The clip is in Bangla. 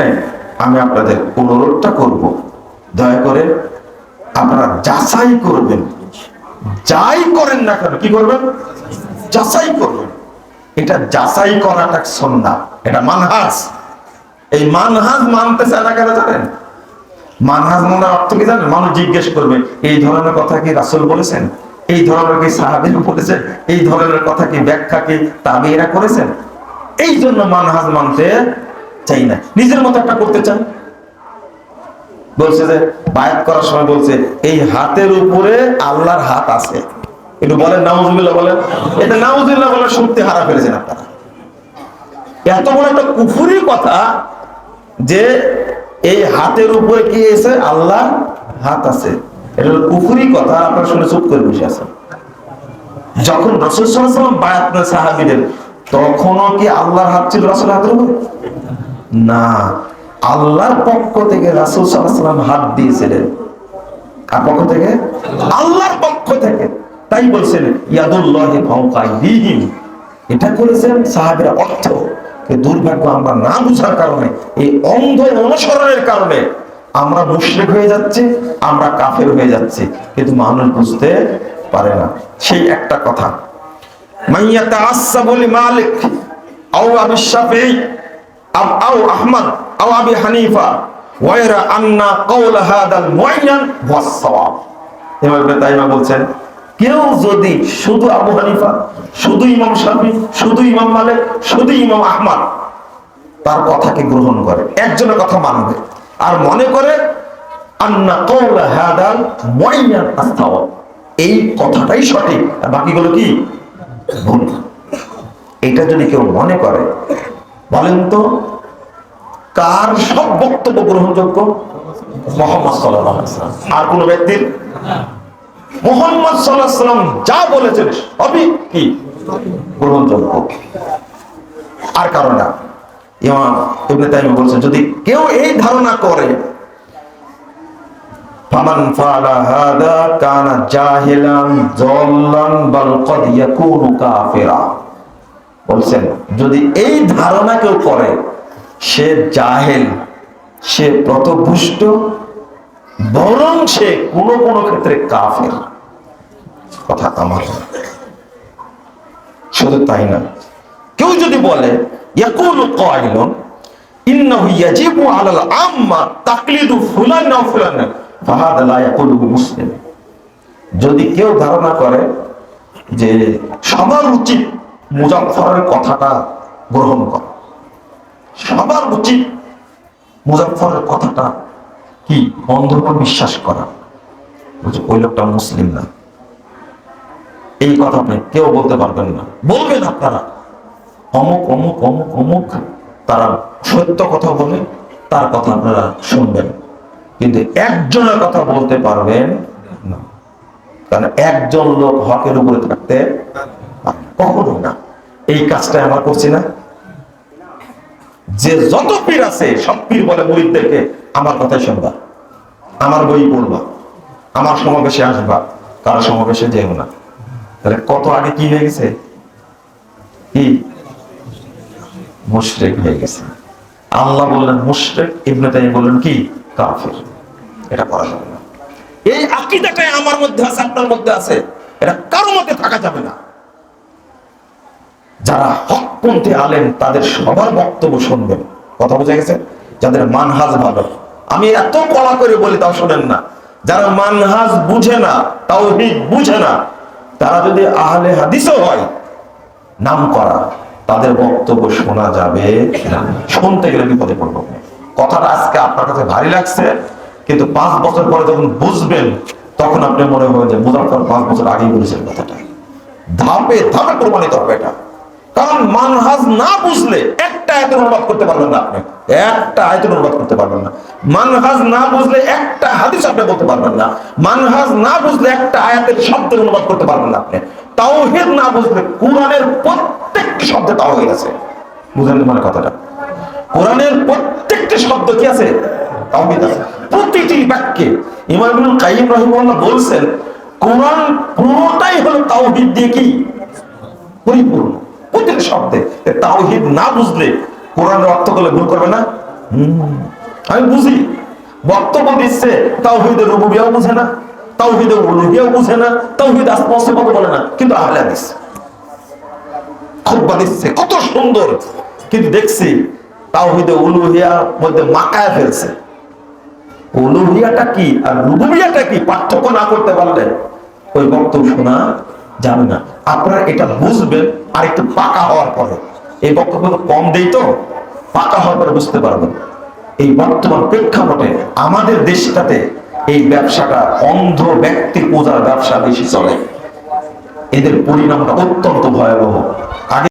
এখানে আমি আপনাদের অনুরোধটা করব। দয়া করে আপনারা যাচাই করবেন। যাই করেন না কেন, কি করবেন? যাচাই করবেন। এটা যাচাই করাটা সন্ধ্যা এটা মানহাজ। এই মানহাজ মানতে চায় না কেন জানেন? মানহাজ মানার অর্থ কি জানেন? মানুষ জিজ্ঞেস করবে, এই ধরনের কথা কি রাসূল বলেছেন? এই ধরনের কি সাহাবীর বলেছেন? এই ধরনের কথা কি ব্যাখ্যা কি তাবিরা করেছেন? এই জন্য মানহাজ মানতে চাই না। নিজের মতো একটা করতে চান। বলছে যে, বায়াত করার সময় বলছে, এই হাতের উপরে আল্লাহর হাত আছে। একটু বলেন, নাউজুবিল্লাহ বলেন। এটা নাউজুবিল্লাহ বলে শুনতে হারা ফেলেছেন আপনারা। এত বড় একটা কুফুরি কথা যে, এই হাতের উপরে কি এসে আল্লাহ হাত আছে? এটা হলো কুফুরি কথা আপনারা শুনে চুপ করে বসে আছেন। যখন রসুল সাল্লাম বায়াত সাহাবিদের, তখনও কি আল্লাহর হাত ছিল রসুল হাতের উপরে? না, আল্লাহর পক্ষ থেকে রাসুল সাল্লাম হাত দিয়েছিলেন। কার পক্ষ থেকে? আল্লাহর পক্ষ থেকে। তাই বলছেন, ইয়াদুল্লাহি এটা করেছেন সাহাবীরা অর্থ দুর্ভাগ্য আমরা না বুঝার কারণে, এই অন্ধ অনুসরণের কারণে আমরা মুশরিক হয়ে যাচ্ছি, আমরা কাফের হয়ে যাচ্ছি, কিন্তু মানুষ বুঝতে পারে না। সেই একটা কথা। মাইয়াতে মাইয়াতা আসাবুল মালিক, আও আবি শাফিঈ আও আহমদ, আও আবি হানিফা, ওয়াইরা আন্না কওল হাদাল ইবনে তাইমা বলছেন, কেউ যদি শুধু আবু হানিফা, শুধু ইমাম শাফি, শুধু ইমাম মালিক, শুধু ইমাম আহমদ, তার কথাকে গ্রহণ করে, একজনের কথা মানবে, আর মনে করে আন্না কওল হাদাল আস-সাওয়াব এই কথাটাই সঠিক, আর বাকিগুলো কি? ভুল। এটা যদি কেউ মনে করে বলেন তো, কার সব বক্তব্য গ্রহণযোগ্য? মোহাম্মদ ওয়াসাল্লাম। আর কোন ব্যক্তির মোহাম্মদ সাল্লাল্লাহু আলাইহি যা বলেছেন সবই কি? গ্রহণযোগ্য। আর কারণ না। ইমাম ইবনে তাইমিয়া বলছেন, যদি কেউ এই ধারণা করে, ফামান ফালা হাদা কানা জাহিলান জল্লান বাল কদ ইয়াকুনু কাফিরা। বলছেন, যদি এই ধারণা কেউ করে, সে জাহেল, সে প্রতভুষ্ট, বরং সে কোনো কোনো ক্ষেত্রে কাফের। কথা আমার। শুধু তাই না, কেউ যদি বলে যদি কেউ ধারণা করে যে সবার উচিত মুজাফফরের কথাটা গ্রহণ করা। সবার উচিত মুজাফফরের কথাটা কি বন্ধ করে বিশ্বাস করা। ওই লোকটা মুসলিম না। এই কথা আপনি কেউ বলতে পারবেন না। বলবেন আপনারা। অমুক অমুক অমুক অমুক তারা সত্য কথা বলে, তার কথা আপনারা শুনবেন। কিন্তু একজনের কথা বলতে পারবেন না। কারণ একজন লোক হকের উপরে থাকতে কখনো না। এই কাজটা আমরা করছি না। যে যত পীর আছে, সব পীর বলে মুরিদদেরকে আমার কথাই শুনবা। আমার বই পড়বা। আমার সমাবেশে আসবা। কারও সমাবেশে যেও না। তাহলে কত আগে কি হয়ে গেছে? কি? মুশরিক হয়ে গেছে। আল্লাহ বললেন মুশরিক, ইবনে তাইম বললেন কি? কাফির। এটা করা যাবে না। এই আকীদাটাই আমার মধ্যে আছে, আপনার মধ্যে আছে। এটা কারও মধ্যে থাকা যাবে না। যারা হকপন্থী আলেন তাদের সবার বক্তব্য শুনবেন। কথা বোঝা গেছে? যাদের মানহাজ ভালো। আমি এত কড়া করে বলি, তাও শোনেন না। যারা মানহাজ বুঝে না তাও বুঝে না, তারা যদি আহলে হাদিসও হয়, নাম করা, তাদের বক্তব্য শোনা যাবে শুনতে গেলে বিপদে পড়ব। কথাটা আজকে আপনার কাছে ভারী লাগছে, কিন্তু পাঁচ বছর পরে যখন বুঝবেন, তখন আপনি মনে হবে যে মুজাফর পাঁচ বছর আগেই বলেছেন কথাটা। ধাপে ধাপে প্রমাণিত হবে এটা। কারণ মানহাজ না বুঝলে একটা আয়তের অনুবাদ করতে পারবেন না আপনি। একটা আয়তের অনুবাদ করতে পারবেন না। মানহাজ না বুঝলে একটা হাদিস আপনি বলতে পারবেন না। মানহাজ না বুঝলে একটা আয়াতের শব্দের অনুবাদ করতে পারবেন না আপনি। তাওহীদ না বুঝলে কোরআনের প্রত্যেকটি শব্দে তাওহীদ আছে বুঝলেন মানে কথাটা? কোরআনের প্রত্যেকটি শব্দ কি আছে? তাওহীদ আছে। প্রতিটি বাক্যে ইমাম ইবনুল কাইয়িম রাহিমাহুল্লাহ বলছেন, কোরআন পুরোটাই হলো তাওহীদ দিয়ে কি? পরিপূর্ণ। শব্দে তাওহীদ না বুঝলে কোরআনের অর্থ করলে ভুল করবে না? আমি বুঝি। বক্তব্য দিচ্ছে বুঝে না বুঝে না মতো বলে না, কিন্তু আহলে খুব দিচ্ছে, কত সুন্দর। কিন্তু দেখছি তাও হইতে উলুহিয়ার মধ্যে মাকায় ফেলছে। উলুহিয়াটা কি আর রুবুবিয়াটা কি? পার্থক্য না করতে পারলে ওই বক্তব্য শোনা যাবে না। আপনারা এটা বুঝবেন আর একটু পাকা হওয়ার পরে। এই বক্তব্য কম দেই তো, পাকা হওয়ার পরে বুঝতে পারবেন। এই বর্তমান প্রেক্ষাপটে আমাদের দেশটাতে এই ব্যবসাটা অন্ধ ব্যক্তি পূজার ব্যবসা বেশি চলে। এদের পরিণামটা অত্যন্ত ভয়াবহ। আগে